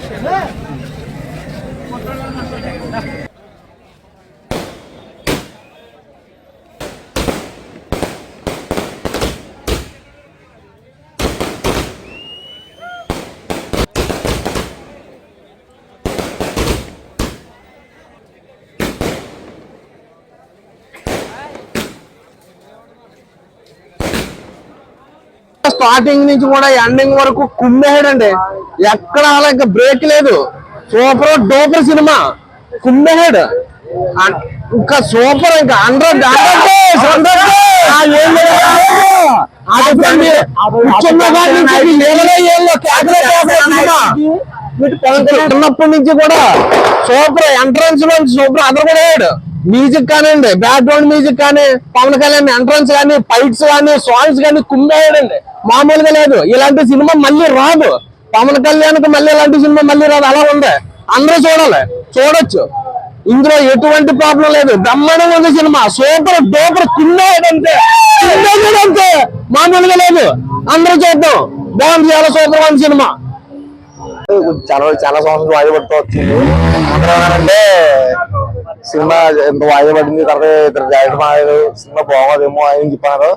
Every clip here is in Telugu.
起来我刚刚还说 స్టార్టింగ్ నుంచి కూడా ఎండింగ్ వరకు కుమ్మేహాడండి ఎక్కడ అలా ఇంకా బ్రేక్ లేదు. Super duper cinema. కుమ్మేహాడు ఇంకా సూపర్ ఇంకా. హండ్రెడ్ హండ్రెడ్ చిన్నప్పటి నుంచి కూడా సూపర్. ఎంట్రన్స్లో సూపర్. అదర్ కూడా మ్యూజిక్ కానివ్వండి బ్యాక్గ్రౌండ్ మ్యూజిక్ కానీ పవన్ కళ్యాణ్ ఎంట్రన్స్ కానీ ఫైట్స్ కానీ సాంగ్స్ కానీ కుమ్మేయడండి. మామూలుగా లేదు. ఇలాంటి సినిమా మళ్ళీ రాదు. పవన్ కళ్యాణ్ మళ్ళీ ఇలాంటి సినిమా మళ్ళీ రాదు. అలా ఉంది. అందరూ చూడాలి. చూడొచ్చు. ఇందులో ఎటువంటి ప్రాబ్లం లేదు. బ్రహ్మాండంగా ఉంది సినిమా. సూపర్ డూపర్ కుమ్మేయడంతే. కుమ్మేయడంతే. మామూలుగా లేదు. అందరూ చూద్దాం. బాగుంది చాలా సూపర్ ఉంది సినిమా. చాలా చాలా సంవత్సరం వాయిదా వచ్చింది అంటే సినిమా ఎంత వాయిదా పడింది తర్వాత ఇద్దరు డైరెక్టర్ మారారు సినిమా బాగోదేమో అని చెప్పారు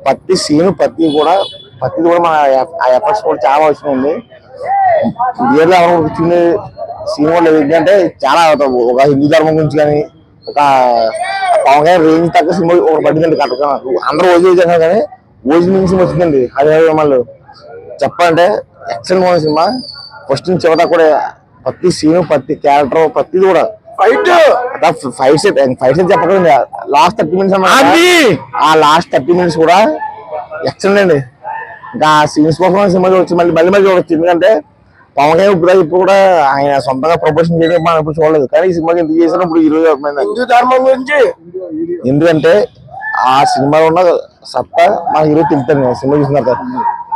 ప్రతి సీన్ ప్రతి కూడా ప్రతి కూడా మన ఆ ఎఫర్ట్స్ కూడా చాలా వచ్చింది ఇయర్లో ఎవరు చిన్న సీన్ కూడా లేదు ఎందుకంటే చాలా ఒక హిందూ ధర్మం గురించి కానీ ఒక పవన్ కళ్యాణ్ రేంజ్ తగ్గ సినిమా ఒకటి పడిందండి కరెక్ట్గా అందరూ ఓజీ చేశారు కానీ ఓజీ నుంచి వచ్చిందండి అదే మళ్ళీ చెప్పాలంటే ఎక్సలెంట్ ఉన్న సినిమా ఫస్ట్ నుంచి చివరి కూడా ప్రతి సీన్ ప్రతి క్యారెక్టర్ ప్రతిది కూడా ఫైట్ సెట్ సెట్ చెప్పకండి లాస్ట్ థర్టీ మినిట్స్ ఆ లాస్ట్ థర్టీ మినిట్స్ కూడా ఎక్సలెంట్ అండి ఇంకా ఆ సీన్స్ కోసం సినిమా చూడొచ్చు. మళ్ళీ మళ్ళీ మళ్ళీ చూడొచ్చు. ఎందుకంటే పవన్ కళ్యాణ్ ఇప్పుడు ఇప్పుడు కూడా ఆయన సొంతంగా ప్రొపోజన్ చేయడం మనం ఇప్పుడు చూడలేదు. కానీ ఈ సినిమాకి ఎందుకు చేసినా ఇప్పుడు హిందూ ధర్మం గురించి. ఎందుకంటే ఆ సినిమాలో ఉన్న సత్తా మా హీరో తింటాను సినిమా చూసిన తర్వాత.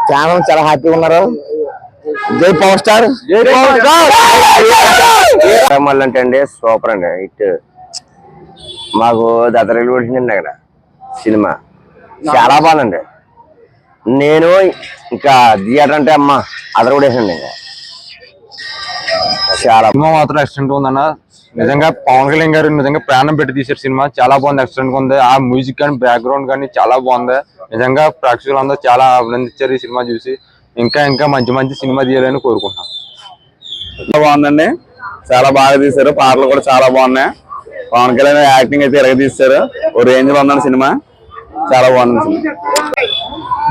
ఫ్యాన్ చాలా హ్యాపీగా ఉన్నారు. జై పవర్ స్టార్! జై పవర్ స్టార్! మళ్ళీ అంటే అండి సూపర్ అండి హిట్. మాకు దసరా వచ్చిందండి అక్కడ సినిమా. చాలా బాగుందండి. నేను ఇంకా థియేటర్ అంటే అమ్మ అదర్ కూడా వేసండి ఇంకా చాలా సినిమా మాత్రం ఎక్సలెంట్ ఉందన్న. నిజంగా పవన్ కళ్యాణ్ గారు నిజంగా ప్రాణం పెట్టి తీసారు సినిమా. చాలా బాగుంది ఎక్సలెంట్గా ఉంది. ఆ మ్యూజిక్ కానీ బ్యాక్గ్రౌండ్ కానీ చాలా బాగుంది. నిజంగా ప్రేక్షకులు అందరూ చాలా అభినందించారు ఈ సినిమా చూసి. ఇంకా ఇంకా మంచి మంచి సినిమా తీయాలని కోరుకుంటున్నాం. చాలా బాగుందండి. చాలా బాగా తీశారు. పాటలు కూడా చాలా బాగున్నాయి. పవన్ కళ్యాణ్ యాక్టింగ్ అయితే ఇరగ తీశారు. ఓ రేంజ్లో ఉందండి సినిమా. చాలా బాగుంది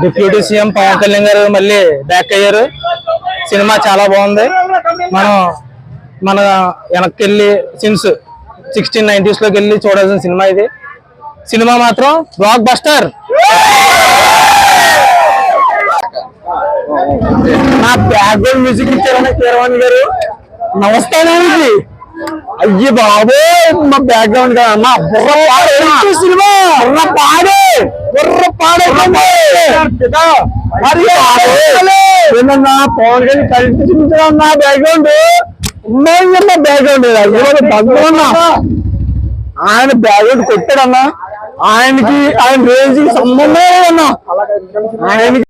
డిప్యూటీ సీఎం పవన్ కళ్యాణ్ గారు మళ్ళీ బ్యాక్ అయ్యారు. సినిమా చాలా బాగుంది. మనం మన వెనక్కి వెళ్ళి సిన్స్ సిక్స్టీన్ నైన్టీస్లోకి వెళ్ళి చూడాల్సిన సినిమా ఇది. సినిమా మాత్రం బ్లాక్ బస్టర్ నా బ్యాక్గ్రౌండ్ మ్యూజిక్ ఇచ్చారన్న కీరవాణి గారు. నమస్తే నాన్నకి అయ్యి బాబు మా బ్యాక్గ్రౌండ్ కదా అమ్మా బుర్ర పాడే సినిమా? బుర్ర పాడే బుర్ర పాడే పవన్ గారి కలిసి చూపించడం నా బ్యాక్గ్రౌండ్ ఉన్నాయన్న బ్యాక్గ్రౌండ్ భగవాన్ ఆయన బ్యాక్గ్రౌండ్ కొట్టాడన్నా. ఆయనకి ఆయన రేంజ్ సంబంధం ఆయనకి